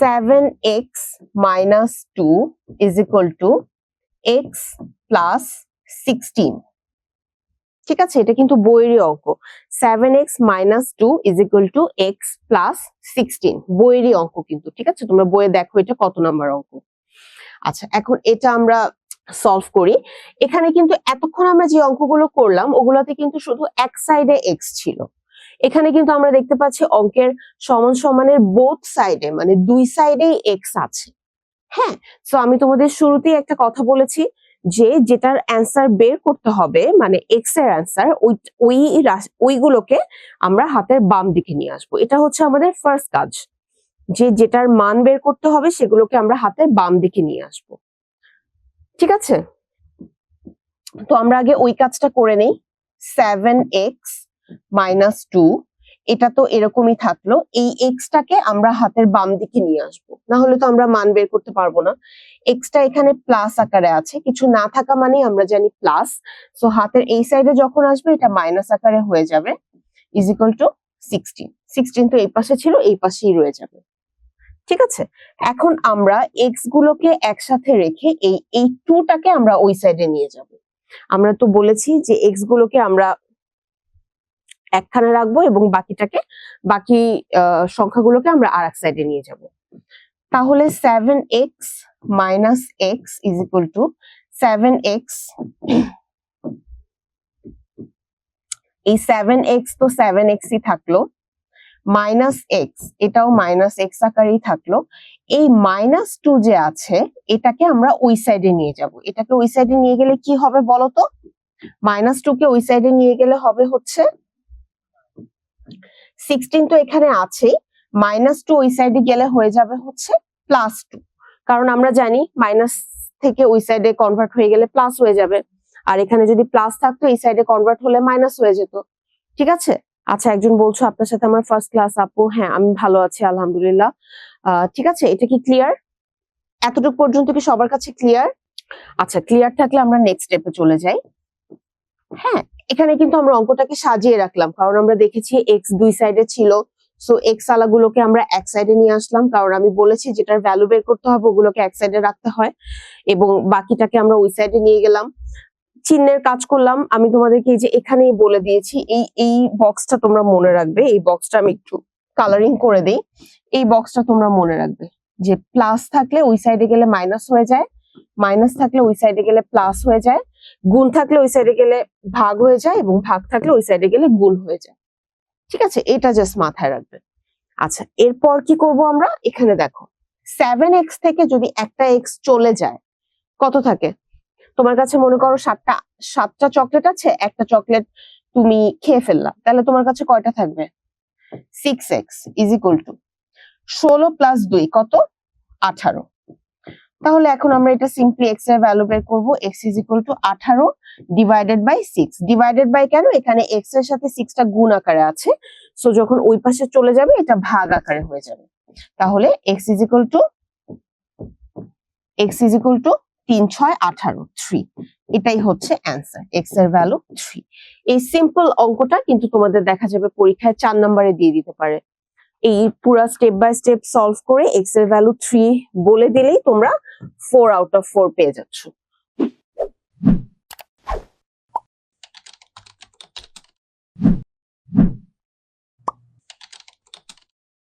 Seven x minus two is equal to x plus sixteen ঠিক আছে? এটা কিন্তু বইয়েরই অঙ্ক। Seven x minus two is equal to x plus sixteen বইয়েরই অঙ্ক কিন্তু, ঠিক আছে? তোমরা বইয়ে দেখো এটা কত নাম্বার অঙ্ক। আচ্ছা এখন এটা আমরা সলভ করি। এখানে কিন্তু এতক্ষণ আমরা যে অঙ্কগুলো করলাম, ওগুলোতে কিন্তু শুধু এক সাইডে এক্স ছিল। এখানে কিন্তু আমরা দেখতে পাচ্ছি অঙ্কের সমান সমানের বোথ সাইডে মানে দুই সাইডেই এক্স আছে। হ্যাঁ তো আমি তোমাদের শুরুতেই একটা কথা বলেছি যে যেটার অ্যান্সার বের করতে হবে মানে এক্সের অ্যান্সার ওই ওই ওইগুলোকে আমরা হাতের বাম দিকে নিয়ে আসব। এটা হচ্ছে আমাদের ফার্স্ট কাজ, যে যেটার মান বের করতে হবে সেগুলোকে আমরা হাতের বাম দিকে নিয়ে আসব। ঠিক আছে? তো আমরা আগে ওই কাজটা করে নেই। সেভেন এক্স মাইনাস টু এটা তো এরকমই থাকল। এই এক্সটাকে আমরা হাতের বাম দিকে নিয়ে আসব। না হলে তো আমরা মান বের করতে পারব না। এক্সটা এখানে প্লাস আকারে আছে। কিছু না থাকা মানে আমরা জানি প্লাস সো হাতের এই সাইডে যখন আসবে, এটা মাইনাস আকারে হয়ে যাবে। Is equal to sixteen sixteen তো এই পাশে ছিল, এই পাশেই রয়ে যাবে। ঠিক আছে? এখন আমরা এক্স গুলোকে একসাথে রেখে এই এই টুটাকে আমরা ওই সাইডে নিয়ে যাব। আমরা তো বলেছি যে এক্স গুলোকে আমরা একখানে রাখব এবং বাকিটাকে, বাকি সংখ্যাগুলোকে আমরা আর এক সাইডে নিয়ে যাব। তাহলে seven x minus x is equal to seven x এই সেভেন এক্স তো সেভেন এক্সই থাকল মাইনাস এক্স এটাও মাইনাস এক্স আকারেই থাকল। এই মাইনাস টু যে আছে, এটাকে আমরা ওই সাইডে নিয়ে যাব। এটাকে ওই সাইডে নিয়ে গেলে কি হবে বলতো? মাইনাস টু কে ওই সাইডে নিয়ে গেলে হবে হচ্ছে সিক্সটিন তো এখানে আছেই। মাইনাস টু ওই সাইডে গেলে হয়ে যাবে হচ্ছে প্লাস টু কারণ আমরা জানি মাইনাস থেকে ওই সাইডে কনভার্ট হয়ে গেলে প্লাস হয়ে যাবে। আর এখানে যদি প্লাস থাকতো, এই সাইডে কনভার্ট হলে মাইনাস হয়ে যেত। ঠিক আছে? আচ্ছা একজন বলছো আপনার সাথে আমার ফার্স্ট ক্লাস আপু। হ্যাঁ আমি ভালো আছি, আলহামদুলিল্লাহ। ঠিক আছে? এটা কি ক্লিয়ার এতটুকু পর্যন্ত কি সবার কাছে ক্লিয়ার আচ্ছা ক্লিয়ার থাকলে আমরা নেক্সট স্টেপে চলে যাই। হ্যাঁ এখানে কিন্তু আমরা অঙ্কটাকে সাজিয়ে রাখলাম, কারণ আমরা দেখেছি এক্স দুই সাইডে ছিল। সো এক্স আলাগুলোকে আমরা এক সাইডে নিয়ে আসলাম, কারণ আমি বলেছি যেটার ভ্যালু বের করতে হবে, ওগুলোকে এক সাইডে রাখতে হয়। এবং বাকিটাকে আমরা ওই সাইডে নিয়ে গেলাম। চিহ্নের কাজ করলাম, আমি তোমাদেরকে এই যে এখানেই বলে দিয়েছি, এই এই বক্সটা তোমরা মনে রাখবে, এই বক্সটা আমি একটু কালারিং করে দিই। এই বক্সটা তোমরা মনে রাখবে যে প্লাস থাকলে ওই সাইডে গেলে মাইনাস হয়ে যায় মাইনাস থাকলে ওই সাইডে গেলে প্লাস হয়ে যায়। গুণ থাকলে ওই সাইডে গেলে ভাগ হয়ে যায় এবং ভাগ থাকলে ওই সাইডে গেলে গুণ হয়ে যায়। ঠিক আছে? এটা জাস্ট মাথায় রাখবে আচ্ছা এরপর কি করব আমরা? এখানে দেখো সেভেন এক্স থেকে যদি একটা এক্স চলে যায়, কত থাকে? তোমার কাছে মনে করো সাতটা সাতটা চকলেট আছে, একটা চকলেট তুমি খেয়ে ফেললা তাহলে তোমার কাছে কয়টা থাকবে? Six x is equal to ষোলো প্লাস দুই কত? আঠারো। তাহলে এখন আমরা এটা সিম্পলি এক্সের ভ্যালু বের করব। এক্স ইজ ইকুয়াল টু আঠারো divided by six divided by কেন? এখানে এক্সের সাথে সিক্সটা গুণ আকারে আছে। সো যখন ওই পাশে চলে যাবে, এটা ভাগ আকারে হয়ে যাবে। তাহলে x is equal to x is equal to তিন, ছয়, আঠারো থ্রি এটাই হচ্ছে অ্যান্সার এক্সের ভ্যালু থ্রি এই সিম্পল অঙ্কটা কিন্তু তোমাদের দেখা যাবে পরীক্ষায় চার নম্বরে দিয়ে দিতে পারে। এই পুরা স্টেপ বাই স্টেপ সলভ করে এক্সের ভ্যালু থ্রি বলে দিলেই তোমরা ফোর আউট অফ ফোর পেয়ে যাচ্ছ।